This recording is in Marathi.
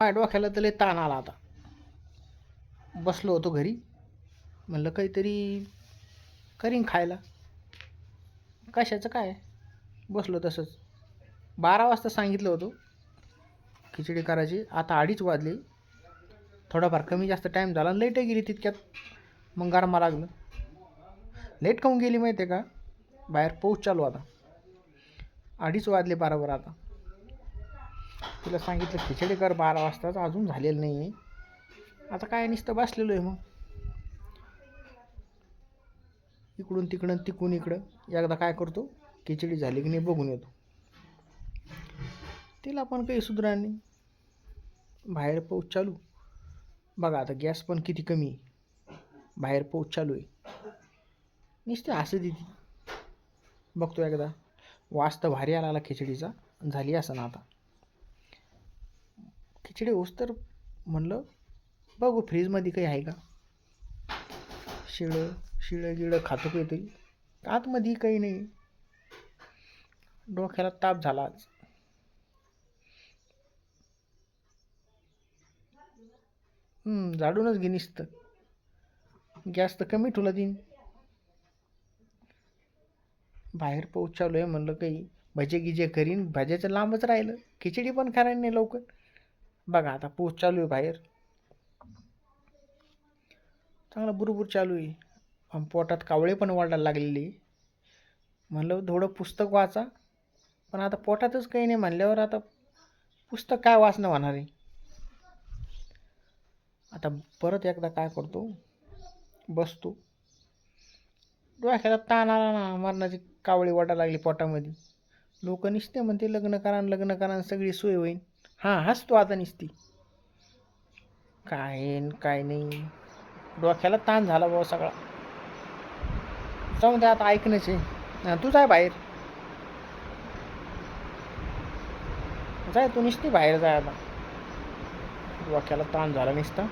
माझ्या डोक्याला तर लय ताण आला आता. बसलो होतो घरी. म्हणलं काहीतरी करीन खायला. कशाचं काय? बसलो तसंच. बारा वाजता सांगितलं होतं खिचडी करायची. आता अडीच वाजली. थोडाफार कमी जास्त टाईम झाला. आणि लेटही गेली तितक्यात. मग गरमा लागलं. लेट काऊन गेली माहिती आहे का? बाहेर पाऊस चालू आता अडीच वाजले बरोबर आता. तिला सांगितलं खिचडी कर बारा वाजताच अजून झालेलं नाही आहे आता काय नुसतं बसलेलो आहे मग. इकडून तिकडं तिकून इकडं. एकदा काय करतो खिचडी झाली की नाही बघून येतो. तिला पण काही सुधरा नाही. बाहेर पाऊस चालू. बघा आता गॅस पण किती कमी आहे. बाहेर पाऊस चालू आहे. नुसते हसत ती बघतो एकदा. वास तर भारी आला आला खिचडीचा. झाली असं ना आता. खिचडी होस तर म्हणलं बघू फ्रीजमध्ये काही आहे का? शिळं शिळं गिळं खातो काहीतरी आतमध्ये काही नाही. डोक्याला ताप झाला आज. हम्म, झाडूनच घे नुसतं. गॅस तर कमी ठेवला देईन बाहेर पाऊस चालू आहे म्हणलं काही भजे गिजे करीन. भज्याचं लांबच राहिलं. खिचडी पण खायला नाही लवकर. बघा आता पाऊस चालू आहे बाहेर. चांगला बुरबुर चालू आहे. पोटात कावळे पण वाढायला लागलेली म्हणलं थोडं पुस्तक वाचा. पण आता पोटातच काही नाही म्हणल्यावर आता पुस्तक काय वाचणं होणार आहे? आता परत एकदा काय करतो? बसतो. डोक्याला ताण आला ना मरणाची कावळी वाटायला लागली पोटामध्ये. लोक निसते म्हणते लग्न करा लग्न करा सगळी सोय होईल हां हसतो आता निसती. काय न काय नाही. डोक्याला ताण झाला बाबा सगळा. जाऊन द्या आता ऐकणंच आहे तू जाय बाहेर. जाय तू निसती बाहेर जाय आता. डोक्याला ताण झाला निसता.